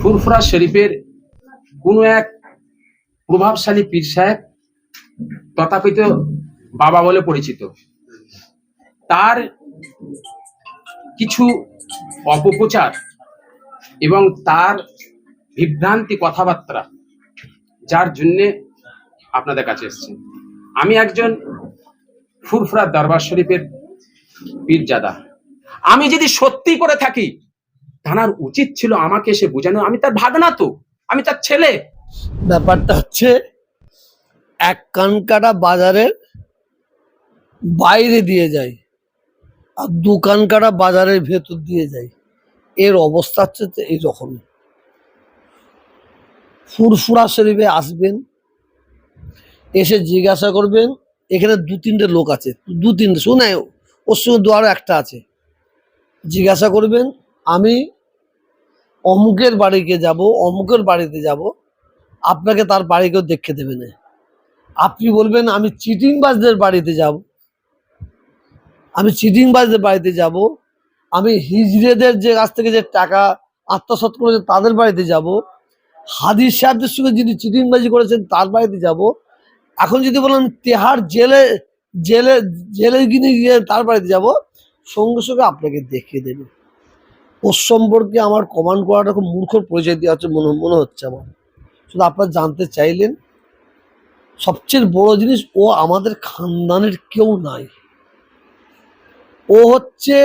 ফুরফুরা শরীফের কোনো এক প্রভাবশালী পীর সাহেব তথাকথিত বাবা বলে পরিচিত। তার কিছু অপপ্রচার এবং তার বিভ্রান্তি কথাবার্তা যার জন্যে আপনাদের কাছে এসেছি। আমি একজন ফুরফুরা দরবার শরীফের পীরজাদা। আমি যদি সত্যি করে থাকি তানার উচিত ছিল আমাকে এসে বোঝানো। আমি তার ভাগনা তো, আমি তার ছেলে। ব্যাপারটা হচ্ছে, এক কানকাটা বাজারের বাইরে দিয়ে যায় আর দু কানকাটা বাজারের ভেতর দিয়ে যায় এর অবস্থা হচ্ছে এইরকমই। ফুরফুরা শরীফে আসবেন, এসে জিজ্ঞাসা করবেন, এখানে দু তিনটে লোক আছে, দু তিনটে, শুনে ওর সঙ্গে দু আরও একটা আছে। জিজ্ঞাসা করবেন আমি অমুকের বাড়িকে যাব, অমুকের বাড়িতে যাব, আপনাকে তার বাড়িকেও দেখে দেবে না। আপনি বলবেন, আমি চিটিংবাজদের বাড়িতে যাব, আমি চিটিংবাজদের বাড়িতে যাব, আমি হিজড়েদের যে কাছ থেকে যে টাকা আত্মসাৎ করেছে তাদের বাড়িতে যাব, হাদিস সাহেবদের সঙ্গে যিনি চিটিংবাজি করেছেন তার বাড়িতে যাব। এখন যদি বলেন, তেহার জেলে জেলে জেলে গিয়ে গিয়ে তার বাড়িতে যাব, সঙ্গে সঙ্গে আপনাকে দেখিয়ে দেবে। ওর সম্পর্কে আমার কমান্ড করাটা খুব মূর্খর পরিচয় দেওয়া হচ্ছে মনে মনে হচ্ছে আমার। শুধু আপনারা জানতে চাইলেন, সবচেয়ে বড় জিনিস, ও আমাদের খানদানের কেউ নাই। ও হচ্ছে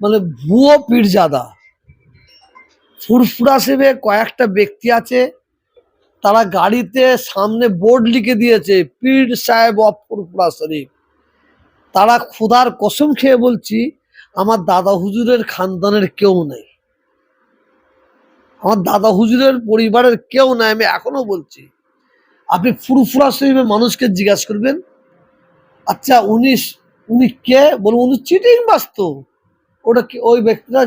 মানে ভুয়ো পীরজাদা। ফুরফুরা সেবে কয়েকটা ব্যক্তি আছে, তারা গাড়িতে সামনে বোর্ড লিখে দিয়েছে, পীর সাহেব অফ ফুরফুরা শরীফ। তারা ক্ষুধার কসম খেয়ে বলছি আমার দাদা হুজুরের খানদানের কেউ নেই। আমার দাদা হুজুরের পরিবারের কেউ নাই, আমি এখনও বলছি। আপনি ফুরফুরা শরীফের মানুষকে জিজ্ঞাসা করবেন আচ্ছা উনি উনি কে? বলব উনি চিটিং বাস্ত। ওটা কি, ওই ব্যক্তিটা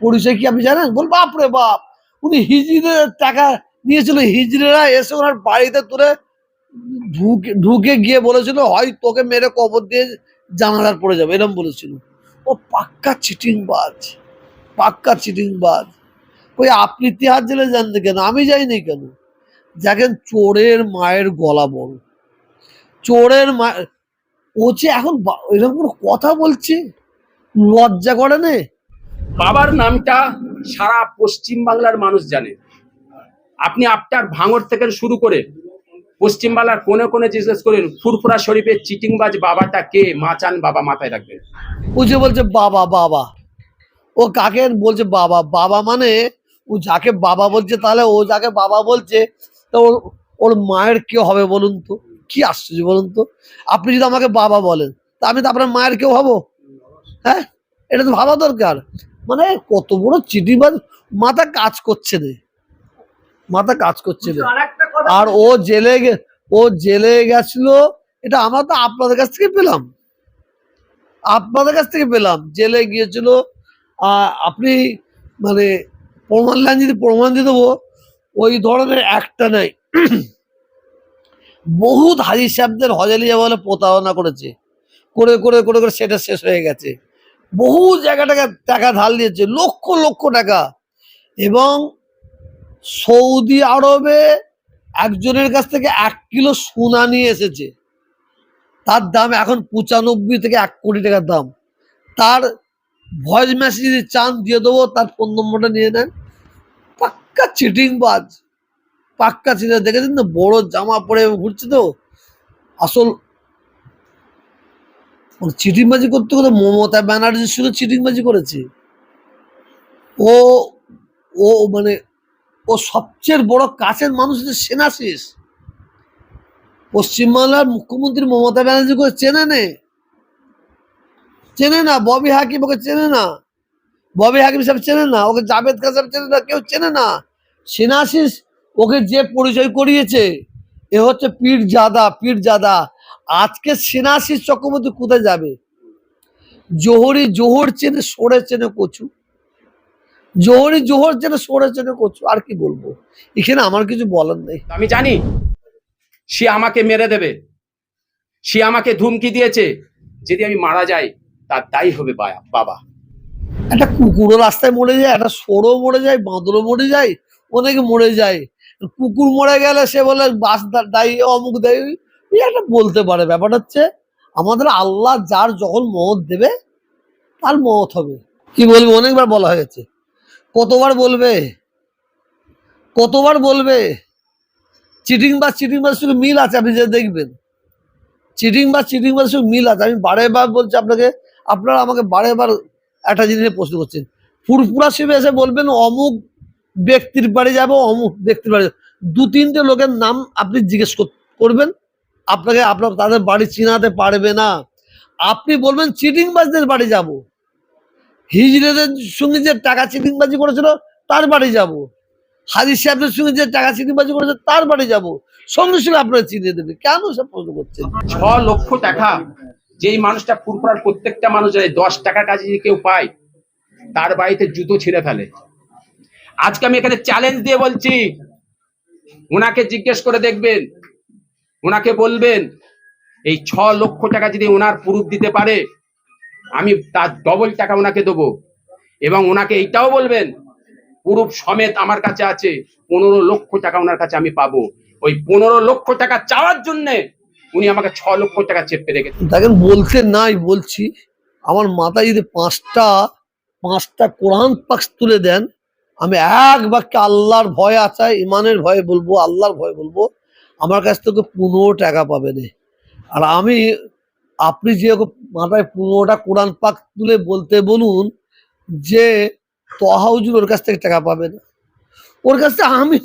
পরিচয় কি আপনি জানেন? বল বাপ রে বাপ, উনি হিজড়িদের টাকা নিয়েছিল, হিজড়িরা এসে ওনার বাড়িতে তুলে ঢুকে ঢুকে গিয়ে বলেছিল, হয়, তোকে মেরে কবর দিয়ে জানালার পড়ে যাবে এরকম বলেছিল। ও পাক্কা চিটিংবাজ পাক্কা চিটিংবাজ। ওই আপনি তিহার জেলে জানতে কেন? আমি যাইনি কেন? দেখেন, চোরের মায়ের গলা বড়। চোরের মা, ও যে এখন এরকম কোনো কথা বলছে? লজ্জা করে নে? বাবার নামটা সারা পশ্চিম বাংলার মানুষ জানে। আপনি আপনার ভাঙর থেকে শুরু করে পশ্চিম বাংলার কোনে কোনে জিজ্ঞেস করেন ফুরফুরা শরীফের চিটিংবাজ বাবাটা কে? মাচান বাবা মাথায় রাখবেন। ও যে বলছে বাবা বাবা। ও কাকে বলছে বাবা। বাবা মানে ও যাকে বাবা বলছে তাহলে ও যাকে বাবা বলছে তো ওর ওর মায়ের কেউ হবে বলুন তো? কি আশ্চর্য বলুন তো? আপনি যদি আমাকে বাবা বলেন তা আমি তো আপনার মায়ের কেউ হব? হ্যাঁ? এটা তো ভাবা দরকার। মানে কত বড় চিঠিবাজ মাথা কাজ করছে না মাথা কাজ করছে না আর ও জেলে ও জেলে গেছিল, এটা আমরা তো আপনাদের কাছ থেকে পেলাম। আপনাদের কাছ থেকে পেলাম, জেলে গিয়েছিল। আপনি মানে প্রমাণ লাইন যদি প্রমাণ দিয়ে দেবো, ওই ধরনের একটা নাই। বহুত হাজি সাহেবদের হজালিয়া বলে প্রতারণা করেছে। করে করে করে করে সেটা শেষ হয়ে গেছে। বহু জায়গা টাকা টাকা ধার দিয়েছে, লক্ষ লক্ষ টাকা। এবং সৌদি আরবে একজনের কাছ থেকে এক কিলো সোনা নিয়ে এসেছে। তার দাম এখন পঁচানব্বই থেকে এক কোটি টাকার দাম। তার ভয়েস মেসেজ চান, দিয়ে দেবো, তার ফোন নম্বরটা নিয়ে নেন। পাক্কা চিটিং বাজ। পাক্কা চিটিং দেখেছেন না বড় জামা পরে ঘুরছে তো? আসল চিটিংবাজি করতে করতে মমতা ব্যানার্জির সঙ্গে চিটিংবাজি করেছে। ও ও মানে ও সবচেয়ে বড় কাছের মানুষ হচ্ছে সেনাশিস। পশ্চিমবাংলার মুখ্যমন্ত্রী মমতা ব্যানার্জি করে চেনে নে? চেনে না, ববি হাকিম ওকে চেনে না? ববি হাকিম সাহেব চেনে না? ওকে জাভেদ খান সাহেব চেনে না? কেউ চেনে না? সেনাশিস ওকে যে পরিচয় করিয়েছে, এ হচ্ছে পীর জাদা পীর জাদা আজকে সেনাশিস চক্রবর্তী কোথায় যাবে? জোহরি জোহর চেনে সরে চেনে কচু। জোহরি জোহর সরে চেনে কচু আর কি বলব? এখানে আমার কিছু বলার নেই। আমি জানি সে আমাকে মেরে দেবে। সে আমাকে ধুমকি দিয়েছে। যদি আমি মারা যাই তার দায়ী হবে বাবা। একটা কুকুরও রাস্তায় মরে যায় একটা সরও মরে যায় বাঁদরও মরে যায় অনেকে মরে যায়। কুকুর মরে গেলে সে বলে বাস দায়ী অমুক দায়ী। একটা বলতে পারে। ব্যাপারটা হচ্ছে আমাদের আল্লাহ যার যখন মত দেবে তার মত হবে। কি বলব? অনেকবার বলা হয়েছে। কতবার বলবে? কতবার বলবে? চিটিং বা চিটিং বাজের শুধু মিল আছে, আপনি যে দেখবেন। চিটিং বা চিটিং বাজের শুধু মিল আছে। আমি বারে বার বলছি আপনাকে, আপনারা আমাকে বারে বার একটা জিনিস প্রশ্ন করছেন। ফুরফুরা শিবে এসে বলবেন, অমুক ব্যক্তির বাড়ি যাব, অমুক ব্যক্তির বাড়ি। দু তিনটে লোকের নাম আপনি জিজ্ঞেস কর- করবেন। আপনাকে আপনার, তাদের বাড়ি চিনাতে পারবে না। আপনি বলবেন চিটিংবাজদের বাড়ি যাব। হিজড়েদের সঙ্গে যে টাকা চিটিংবাজি করেছিল, তার বাড়ি যাব। হাজির সাহেবের সঙ্গে যে টাকা চিটিংবাজি করেছে, তার বাড়ি যাব। সঙ্গে সঙ্গে আপনারা চিনিয়ে দেবে। কেন সব প্রশ্ন করছেন? ছ লক্ষ টাকা যেই মানুষটা ফুরফুরার প্রত্যেকটা মানুষ জানে দশ টাকার কাছে যদি কেউ পায়, তার বাড়িতে জুতো ছিঁড়ে ফেলে। আজকে আমি এখানে চ্যালেঞ্জ দিয়ে বলছি, ওনাকে জিজ্ঞেস করে দেখবেন, ওনাকে বলবেন, এই ছ লক্ষ টাকা যদি ওনার প্রুফ দিতে পারে আমি তার ডবল টাকা ওনাকে দেবো। এবং ওনাকে এইটাও বলবেন প্রুফ সমেত আমার কাছে আছে, পনেরো লক্ষ টাকা ওনার কাছে আমি পাবো। ওই পনেরো লক্ষ টাকা চাওয়ার জন্যে উনি আমাকে ছ লক্ষ টাকা চেপে রেখেছে দেখেন বলতে নাই, বলছি, আমার মাথায় যদি পাঁচটা পাঁচটা কোরআন পাক তুলে দেন, আমি এক বাক্যে আল্লাহর ভয় আছে ইমানের ভয়ে বলব, আল্লাহর ভয়ে বলব, আমার কাছ থেকে পনেরো টাকা পাবে না। আর আমি আপনি যে মাথায় পনেরোটা কোরআন পাক তুলে বলতে বলুন যে তহাউজুর ওর কাছ থেকে টাকা পাবে না। ওর কাছ থেকে আমি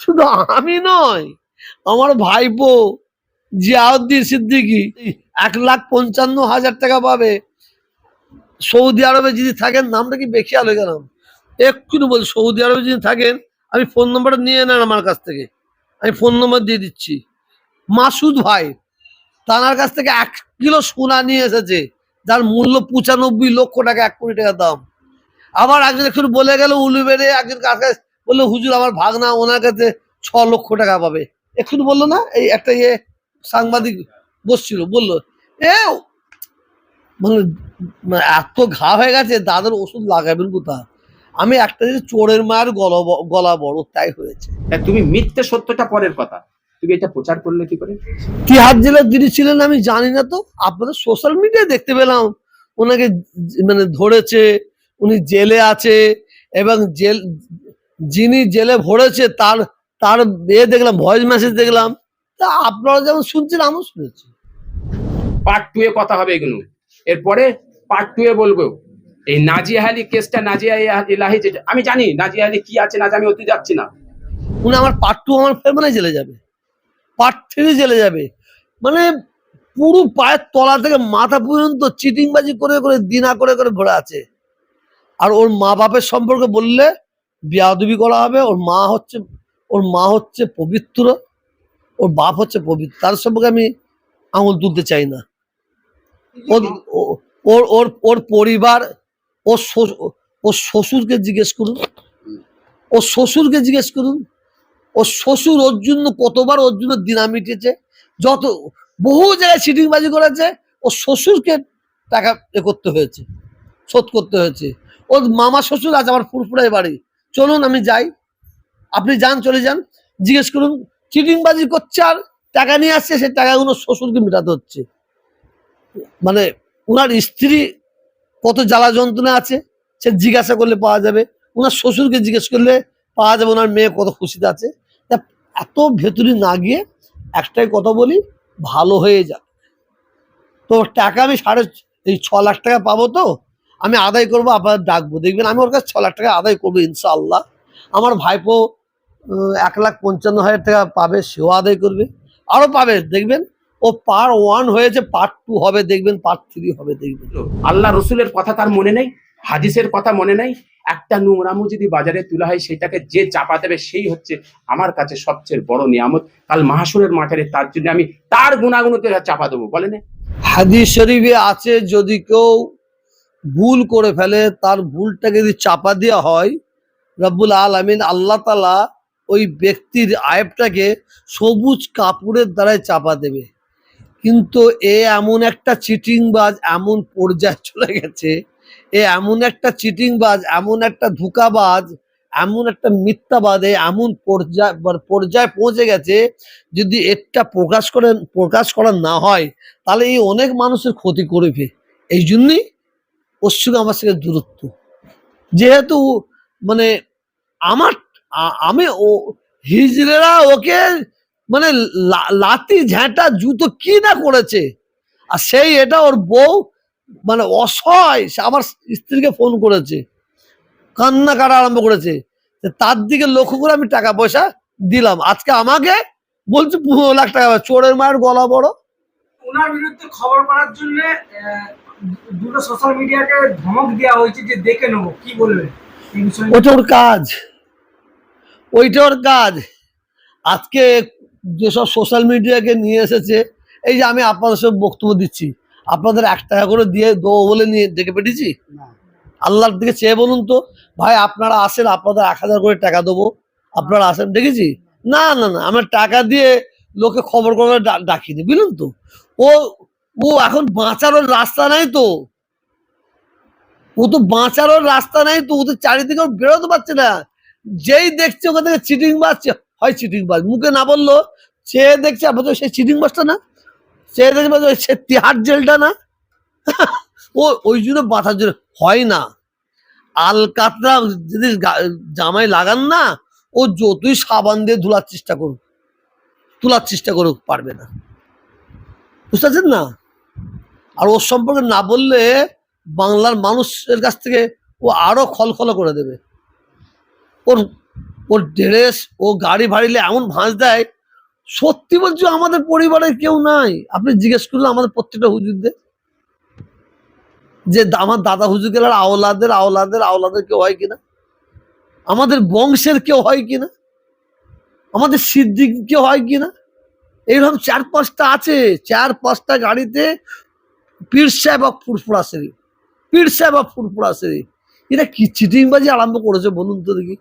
শুধু আমি নয়, আমার ভাইপো জিয়াউদ্দিন সিদ্দিকি এক লাখ পঞ্চান্ন হাজার টাকা পাবে। সৌদি আরবে যদি থাকেন, নামটা কি বেখিয়াল হয়ে গেলাম এক্ষুনি বল, সৌদি আরবে যদি থাকেন, আমি ফোন নম্বরটা নিয়ে নেন আমার কাছ থেকে। আমি ফোন নম্বর দিয়ে দিচ্ছি। মাসুদ ভাই তার কাছ থেকে এক কিলো সোনা নিয়ে এসেছে, যার মূল্য পঁচানব্বই লক্ষ টাকা, এক কোটি টাকা দাম। আবার একজন একটু বলে গেল উলুবেড়ে একজন কাছে বলল, হুজুর, আমার ভাগনা ওনার কাছে ছ লক্ষ টাকা পাবে। এক্ষুনি বলল না, এই একটা ইয়ে সাংবাদিক বসছিল, বলল, এ মানে এত ঘা হয়ে গেছে, দাদার ওষুধ লাগাবেন কোথা আমি একটা চোরের মায়ের গলা গলা বড়, তাই হয়েছে। তুমি মিথ্যে সত্যটা পরের কথা। তুমি এটা প্রচার করলে কি করে? তিহার জেলার যিনি ছিলেন আমি জানি না তো। আপনাদের সোশ্যাল মিডিয়ায় দেখতে পেলাম। ওনাকে মানে ধরেছে উনি জেলে আছে এবং জেল যিনি জেলে ভরেছে তার তার এ দেখলাম ভয়েস মেসেজ দেখলাম। তা আপনারা যেমন শুনছেন আমিও শুনেছি। পার্ট টু এ কথা হবে এগুলো। এরপরে পার্ট টু এ বলব এই নাজিয়া আলী কেসটা নাজিয়া ইলাহি যেটা আমি জানি নাজিয়া আলী কি আছে না আমি অতি যাচ্ছি না। উনি আমার পার্ট টু আমার ফেরমানে জেলে যাবে। থ্রি জেলে যাবে। মানে পুরো পায়ের তলা থেকে মাথা পর্যন্ত চিটিংবাজি করে করে, দিনা করে করে ভরে আছে। আর ওর মা বাপের সম্পর্কে বললে বিয়াদবি করা হবে। ওর মা হচ্ছে, ওর মা হচ্ছে পবিত্র, ওর বাপ হচ্ছে পবিত্র। তার সম্পর্কে আমি আঙুল তুলতে চাই না। ওর ওর ওর পরিবার, ওর ওর শ্বশুরকে জিজ্ঞেস করুন। ওর শ্বশুরকে জিজ্ঞেস করুন। ওর শ্বশুর ওর জন্য কতবার ওর জন্য দিনা মিটেছে যত, বহু জায়গায় সিটিংবাজি করেছে, ও শ্বশুরকে টাকা এ করতে হয়েছে, শোধ করতে হয়েছে। ওর মামা শ্বশুর আছে আমার ফুরফুরাই বাড়ি। চলুন, আমি যাই। আপনি যান, চলে যান। জিজ্ঞেস করুন চিটিংবাজি করছে আর টাকা নিয়ে আসছে সে টাকাগুলো শ্বশুরকে মেটাতে হচ্ছে। মানে ওনার স্ত্রী কত জ্বালা যন্ত্রণা আছে, সে জিজ্ঞাসা করলে পাওয়া যাবে। ওনার শ্বশুরকে জিজ্ঞেস করলে পাওয়া যাবে ওনার মেয়ে কত খুশিতে আছে। এত ভেতরি না গিয়ে একটাই কথা বলি, ভালো হয়ে যাক তো টাকা আমি সাড়ে এই ছ লাখ টাকা পাবো তো, আমি আদায় করব আপনার ডাকবো। দেখবেন আমি ওর কাছে ছ লাখ টাকা আদায় করব, ইনশাআল্লাহ। আমার ভাইপো এক লাখ পঞ্চান্ন হাজার টাকা পাবে, সেও আদায় করবে। আরও পাবে, দেখবেন, ও পার ওয়ান হয়েছে পার্ট টু হবে, দেখবেন পার্ট থ্রি হবে, দেখবেন। আল্লাহ রসুলের কথা তার মনে নেই? হাদিসের কথা মনে নেই? একটা নোংরামু যদি বাজারে তোলা হয়, সেটাকে যে চাপা দেবে, সেই হচ্ছে আমার কাছে সবচেয়ে বড় নিয়ামত। কাল মাহাসুরের মাঠে তার জন্য আমি তার গুণাগুণকে চাপা দেবো, বলে না। হাদিস শরীফে আছে, যদি কেউ ভুল করে ফেলে, তার ভুলটাকে যদি চাপা দেওয়া হয়, রব্বুল আলমিন আল্লাহ তালা ওই ব্যক্তির আয়েবটাকে সবুজ কাপড়ের দ্বারাই চাপা দেবে। কিন্তু এ এমন একটা চিটিংবাজ, এমন পর্যায়ে চলে গেছে এ এমন একটা চিটিংবাজ, এমন একটা ধোকাবাজ, এমন একটা মিথ্যাবাদ এমন পর্যায় মানে পর্যায়ে পৌঁছে গেছে, যদি এটা প্রকাশ করে, প্রকাশ করা না হয়, তাহলে এই অনেক মানুষের ক্ষতি করবে। এই জন্যই ওর সঙ্গে আমার সঙ্গে দূরত্ব। যেহেতু মানে আমার আমি ও, হিজড়েরা ওকে মানে লাতি ঝ্যাঁটা জুতো কি না করেছে। আর সেই এটা ওর বউ মানে অসহায় সে আমার স্ত্রীকে ফোন করেছে কান্না কাটা আরম্ভ করেছে তার দিকে লক্ষ্য করে আমি টাকা পয়সা দিলাম। আজকে আমাকে বলছে পনেরো লাখ টাকা চোরের মায়ের গলা বড়। ওনার বিরুদ্ধে খবর করার জন্য দুটো সোশ্যাল মিডিয়াকে ধমক দেওয়া হয়েছে যে দেখে নেব কি বিষয়ে ওটা ওর কাজ। ওইটা ওর কাজ। আজকে যেসব সোশ্যাল মিডিয়াকে নিয়ে এসেছে এই যে আমি আপনাদের সব বক্তব্য দিচ্ছি আপনাদের এক টাকা করে দিয়ে দেবো বলে নিয়ে ডেকে পেটেছি? আল্লাহর দিকে চেয়ে বলুন তো। ভাই আপনারা আসেন আপনাদের এক হাজার করে টাকা দেবো। আপনারা আসেন দেখেছি না না না আমরা টাকা দিয়ে লোকে খবর করে ডাকিনি বুঝলেন তো? ও ও এখন বাঁচানোর রাস্তা নাই তো। ও তো বাঁচানোর রাস্তা নাই তো ও তো চারিদিকে বেরোতে পারছে না। যেই দেখছে ওখান থেকে চিটিং বাজছে। হয় চিটিং বাজ মুখে না বলল সে দেখছে আবার সেই চিটিং বাজটা না? সে তিহার জেলটা না? ও, ওই জন্য বাঁচার জন্য হয় না। আল কাতরা যদি জামাই লাগান না, ও যতই সাবান দিয়ে ধুলার চেষ্টা করুক, তোলার চেষ্টা করুক, পারবে না। বুঝতে পারছেন না? আর ওর সম্পর্কে না বললে বাংলার মানুষের কাছ থেকে ও আরও খলখল করে দেবে। ওর ওর ড্রেস, ও গাড়ি ভাড়িলে এমন ভাঁজ দেয় সত্যি বলছি, আমাদের পরিবারের কেউ নাই। আপনি জিজ্ঞেস করুন আমাদের প্রত্যেকটা হুজুরদের। যে আমার দাদা হুজুর গেলার আওলাদের আওলাদের আওলাদের কেউ হয় কিনা? আমাদের বংশের কেউ হয় কিনা? আমাদের সিদ্দিক কেউ হয় কিনা? এইরকম চার পাঁচটা আছে। চার পাঁচটা গাড়িতে পীর সাহেব আর ফুরফুরা শরীফ। পীর সাহেব আর ফুরফুরা শরীফ। এটা কি চিটিংবাজি আরম্ভ করেছে বলুন তো দেখি।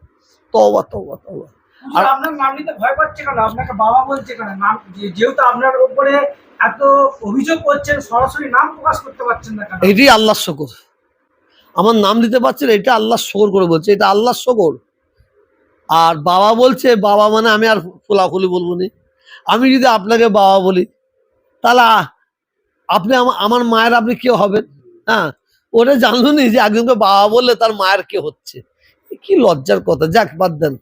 তবা তবা তবা হুজুর, আপনার নাম শকর। আমার নাম দিতে পারছেন এটা আল্লাহ শকর করে বলছে এটা আল্লাহর শকর। আর বাবা বলছে বাবা মানে আমি আর খোলাখুলি বলব নি। আমি যদি আপনাকে বাবা বলি তাহলে আপনি আমা- আমার মায়ের আপনি কে হবেন? হ্যাঁ? ওটা জানলো নি যে একজনকে বাবা বললে তার মায়ের কে হচ্ছে? কি লজ্জার কথা। যাক বাদ দেন।